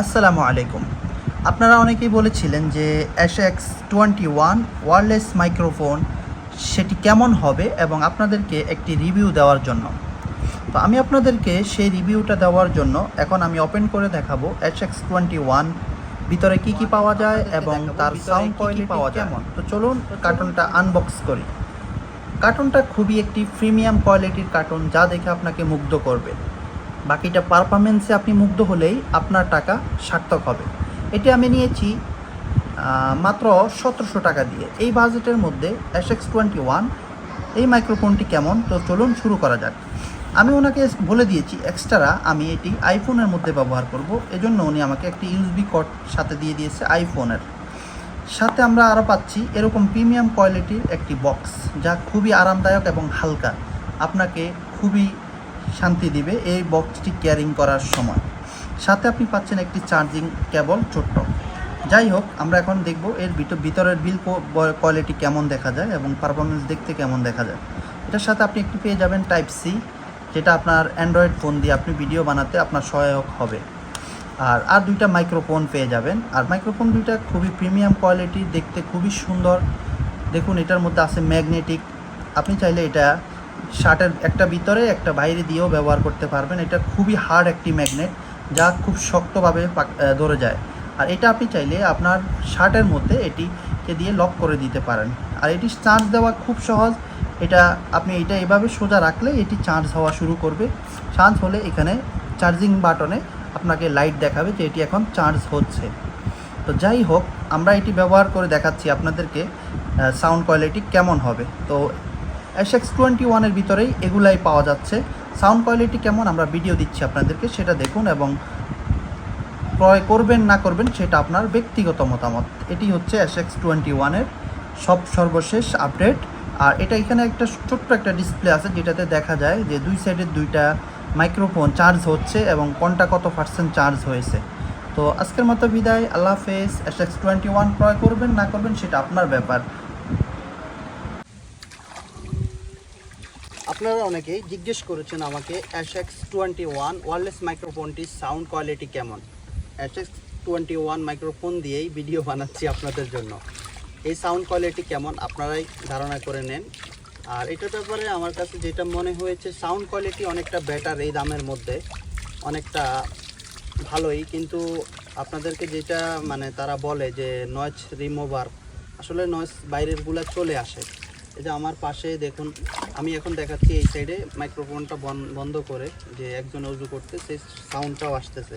আসসালামু আলাইকুম। আপনারা অনেকেই বলেছিলেন যে S X twenty one wireless microphone সেটি কেমন হবে এবং আপনাদেরকে একটি রিভিউ দেওয়ার জন্য। তো আমি আপনাদেরকে সেই রিভিউটা দেওয়ার জন্য এখন আমি ওপেন করে দেখাবো এস এক্স টোয়েন্টি ওয়ান ভিতরে কি কি পাওয়া যায় এবং তার সাউন্ড কোয়ালিটি পাওয়া যায়। তো চলুন কার্টুনটা আনবক্স করি। কার্টুনটা খুবই একটি প্রিমিয়াম কোয়ালিটির কার্টুন যা দেখে আপনাকে মুগ্ধ করবে। বাকিটা পারফরমেন্সে আপনি মুগ্ধ হলেই আপনার টাকা সার্থক হবে। এটি আমি নিয়েছি মাত্র সতেরোশো টাকা দিয়ে। এই বাজেটের মধ্যে এস এক্স টোয়েন্টি ওয়ান এই মাইক্রোফোনটি কেমন? তো চলুন শুরু করা যাক। আমি ওনাকে বলে দিয়েছি এক্সট্রা আমি এটি আইফোনের মধ্যে ব্যবহার করব। এজন্য উনি আমাকে একটি ইউএসবি কট সাথে দিয়ে দিয়েছে আইফোনের সাথে আমরা আরও পাচ্ছি এরকম প্রিমিয়াম কোয়ালিটির একটি বক্স যা খুবই আরামদায়ক এবং হালকা। আপনাকে খুবই শান্তি দিবে এই বক্সটি ক্যারিং করার সময়। সাথে আপনি পাচ্ছেন একটি চার্জিং কেবল ছোট্ট। যাই হোক, আমরা এখন দেখব এর ভিতর- ভিতরের বিল কোয়ালিটি কেমন দেখা যায় এবং পারফরমেন্স দেখতে কেমন দেখা যায়। এটার সাথে আপনি একটি পেয়ে যাবেন টাইপ সি যেটা আপনার অ্যান্ড্রয়েড ফোন দিয়ে আপনি ভিডিও বানাতে আপনার সহায়ক হবে। আর আর দুইটা মাইক্রোফোন পেয়ে যাবেন। আর মাইক্রোফোন দুইটা খুবই প্রিমিয়াম কোয়ালিটি দেখতে খুবই সুন্দর। দেখুন, এটার মধ্যে আছে ম্যাগনেটিক আপনি চাইলে এটা শার্টের একটা ভিতরে, একটা বাইরে দিয়েও ব্যবহার করতে পারবেন। এটা খুবই হার্ড একটি ম্যাগনেট যা খুব শক্তভাবে ধরে যায়। আর এটা আপনি চাইলে আপনার শার্টের মধ্যে এটিকে দিয়ে লক করে দিতে পারেন। আর এটি চার্জ দেওয়া খুব সহজ। এটা, আপনি এটা এভাবে সোজা রাখলে এটি চার্জ হওয়া শুরু করবে। চার্জ হলে এখানে চার্জিং বাটনে আপনাকে লাইট দেখাবে যে এটি এখন চার্জ হচ্ছে। তো যাই হোক, আমরা এটি ব্যবহার করে দেখাচ্ছি আপনাদেরকে সাউন্ড কোয়ালিটি কেমন হবে। তো এস এক্স টোয়েন্টি ওয়ানের ভিতরেই এগুলাই পাওয়া যাচ্ছে। সাউন্ড কোয়ালিটি কেমন? আমরা ভিডিও দিচ্ছি আপনাদেরকে, সেটা দেখুন এবং ক্রয় করবেন, না করবেন, সেটা আপনার ব্যক্তিগত মতামত। এটি হচ্ছে এস এক্স টোয়েন্টি ওয়ানের সব সর্বশেষ আপডেট আর এটা এখানে একটা ছোট্ট একটা ডিসপ্লে আছে, যেটাতে দেখা যায় যে দুই সাইডের দুইটা মাইক্রোফোন চার্জ হচ্ছে এবং কোনটা কত পার্সেন্ট চার্জ হয়েছে। তো আজকের মতো বিদায়, আল্লাহ হাফেজ। এস এক্স টোয়েন্টি ওয়ান ক্রয় করবেন, না করবেন, সেটা আপনার ব্যাপার। আপনারা অনেকেই জিজ্ঞেস করেছেন আমাকে S X twenty one wireless মাইক্রোফোনটির sound quality কেমন? S X twenty one microphone দিয়েই ভিডিও বানাচ্ছি আপনাদের জন্য। এই সাউন্ড কোয়ালিটি কেমন? আপনারাই ধারণা করে নেন। আর এটার ব্যাপারে আমার কাছে যেটা মনে হয়েছে সাউন্ড কোয়ালিটি অনেকটা বেটার এই দামের মধ্যে। অনেকটা ভালোই, কিন্তু আপনাদেরকে যেটা মানে তারা বলে যে নয়েজ রিমুভার আসলে নয়েজ বাইরেরগুলো চলে আসে। এই যে আমার পাশে দেখুন, আমি এখন দেখাচ্ছি এই সাইডে মাইক্রোফোনটা বন্ধ করে, যে একজন উজু করতে সেই সাউন্ডটাও আসতেছে।